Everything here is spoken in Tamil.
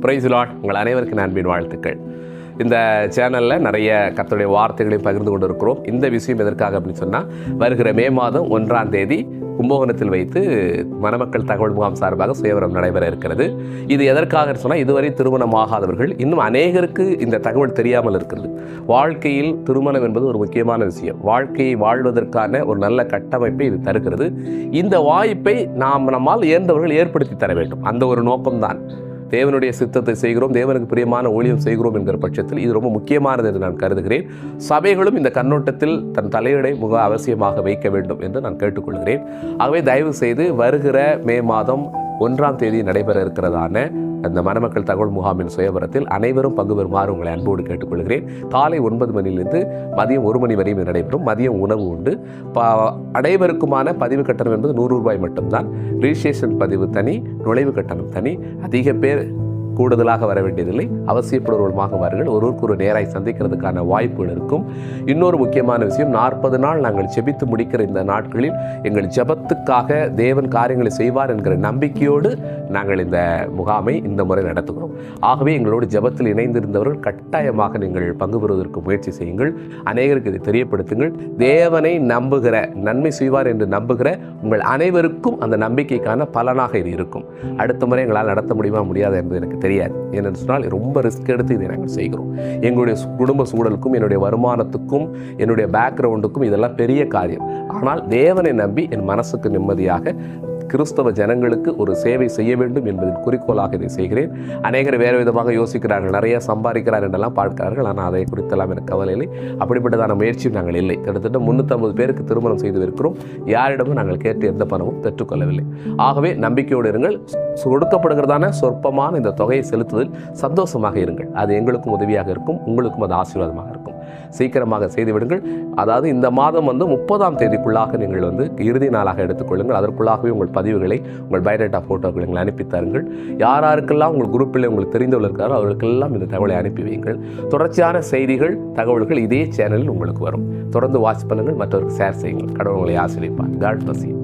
பிரைஸ் லாட் உங்கள் அனைவருக்கும் அன்பின் வாழ்த்துக்கள். இந்த சேனலில் நிறைய கத்தோடைய வார்த்தைகளையும் பகிர்ந்து கொண்டு இருக்கிறோம் இந்த விஷயம் எதற்காக அப்படின்னு சொன்னால் வருகிற மே மாதம் ஒன்றாம் தேதி கும்பகோணத்தில் வைத்து மணமக்கள் தகவல் முகாம் சார்பாக சுயவரம் நடைபெற இருக்கிறது. இது எதற்காக சொன்னால் இதுவரை திருமணம் ஆகாதவர்கள் இன்னும் அநேகருக்கு இந்த தகவல் தெரியாமல் இருக்கிறது. வாழ்க்கையில் திருமணம் என்பது ஒரு முக்கியமான விஷயம். வாழ்க்கையை வாழ்வதற்கான ஒரு நல்ல கட்டமைப்பை இது தருகிறது. இந்த வாய்ப்பை நாம் நம்மால் இயன்றவர்கள் ஏற்படுத்தி தர வேண்டும். அந்த ஒரு நோக்கம்தான். தேவனுடைய சித்தத்தை செய்கிறோம் தேவனுக்கு பிரியமான ஊழியம் செய்கிறோம் என்கிற பட்சத்தில் இது ரொம்ப முக்கியமானது என்று நான் கருதுகிறேன். சபைகளும் இந்த கண்ணோட்டத்தில் தன் தலையீடை முக அவசியமாக வைக்க வேண்டும் என்று நான் கேட்டுக்கொள்கிறேன். ஆகவே தயவு செய்து வருகிற மே மாதம் ஒன்றாம் தேதி நடைபெற இருக்கிறதான அந்த மணமக்கள் தகவல் முகாமின் சுயபுரத்தில் அனைவரும் பங்கு பெறுமாறு உங்களை அன்போடு கேட்டுக்கொள்கிறேன். காலை ஒன்பது மணியிலிருந்து மதியம் ஒரு மணி வரையும் நடைபெறும். மதியம் உணவு உண்டு. அனைவருக்குமான பதிவு கட்டணம் என்பது நூறு ரூபாய் மட்டும்தான். ரிஜிஸ்ட்ரேஷன் பதிவு தனி நுழைவு கட்டணம் தனி. அதிக பேர் கூடுதலாக வர வேண்டியதில்லை. அவசியப்படுவர்களுமாக வாருங்கள். ஒருவருக்கு ஒரு நேராய் சந்திக்கிறதுக்கான வாய்ப்புகள் இருக்கும். இன்னொரு முக்கியமான விஷயம் நாற்பது நாள் நாங்கள் ஜெபித்து முடிக்கிற இந்த நாட்களில் எங்கள் ஜெபத்துக்காக தேவன் காரியங்களை செய்வார் என்கிற நம்பிக்கையோடு நாங்கள் இந்த முகாமை இந்த முறை நடத்துகிறோம். ஆகவே எங்களோடு ஜெபத்தில் இணைந்திருந்தவர்கள் கட்டாயமாக நீங்கள் பங்கு பெறுவதற்கு முயற்சி செய்யுங்கள். அநேகருக்கு இதை தெரியப்படுத்துங்கள். தேவனை நம்புகிற நன்மை செய்வார் என்று நம்புகிற உங்கள் அனைவருக்கும் அந்த நம்பிக்கைக்கான பலனாக இது இருக்கும். அடுத்த முறை எங்களால் நடத்த முடியுமா முடியாது என்பது எனக்கு தெரியாது. ஏன்னு சொன்னால் ரொம்ப ரிஸ்க் எடுத்து இதை நாங்கள் செய்கிறோம். எங்களுடைய குடும்ப சூழலுக்கும் என்னுடைய வருமானத்துக்கும் என்னுடைய பேக்ரவுண்டுக்கும் இதெல்லாம் பெரிய காரியம். ஆனால் தேவனை நம்பி என் மனசுக்கு நிம்மதியாக கிறிஸ்தவ ஜனங்களுக்கு ஒரு சேவை செய்ய வேண்டும் என்பதின் குறிக்கோளாக இதை செய்கிறேன். அநேகர் வேறு விதமாக யோசிக்கிறார்கள். நிறைய சம்பாதிக்கிறார் என்றெல்லாம் பார்க்கிறார்கள். ஆனால் அதை குறித்தெல்லாம் எனக்கு கவலை இல்லை. அப்படிப்பட்டதான முயற்சியும் நாங்கள் இல்லை. கிட்டத்தட்ட முந்நூற்றம்பது பேருக்கு திருமணம் செய்து இருக்கிறோம் யாரிடமும் நாங்கள் கேட்டு எந்த பணமும் பெற்றுக்கொள்ளவில்லை. ஆகவே நம்பிக்கையோடு இருங்கள். கொடுக்கப்படுகிறதான சொற்பமான இந்த தொகையை செலுத்துவதில் சந்தோஷமாக இருங்கள். அது எங்களுக்கும் உதவியாக இருக்கும். உங்களுக்கும் அது ஆசீர்வாதமாக இருக்கும். சீக்கிரமாக செய்து விடுங்கள் அதாவது இந்த மாதம் வந்து முப்பதாம் தேதிக்குள்ளாக நீங்கள் வந்து இறுதி நாளாக எடுத்துக்கொள்ளுங்கள். அதற்குள்ளாகவே உங்கள் பதிவுகளை உங்கள் பயோடேட்டா ஃபோட்டோக்களை எங்களை அனுப்பி தாருங்கள். யார் யாருக்கெல்லாம் உங்கள் குரூப்பில் உங்களுக்கு தெரிந்தவர்கள் இருக்கிறாரோ அவர்களுக்கெல்லாம் இந்த தகவலை அனுப்பி வையுங்கள். தொடர்ச்சியான செய்திகள் தகவல்கள் இதே சேனலில் உங்களுக்கு வரும். தொடர்ந்து வாட்ச் பண்ணுங்கள் மற்றவருக்கு ஷேர் செய்யுங்கள். கடவுள் உங்களை ஆசிரியப்பார் காட் பசி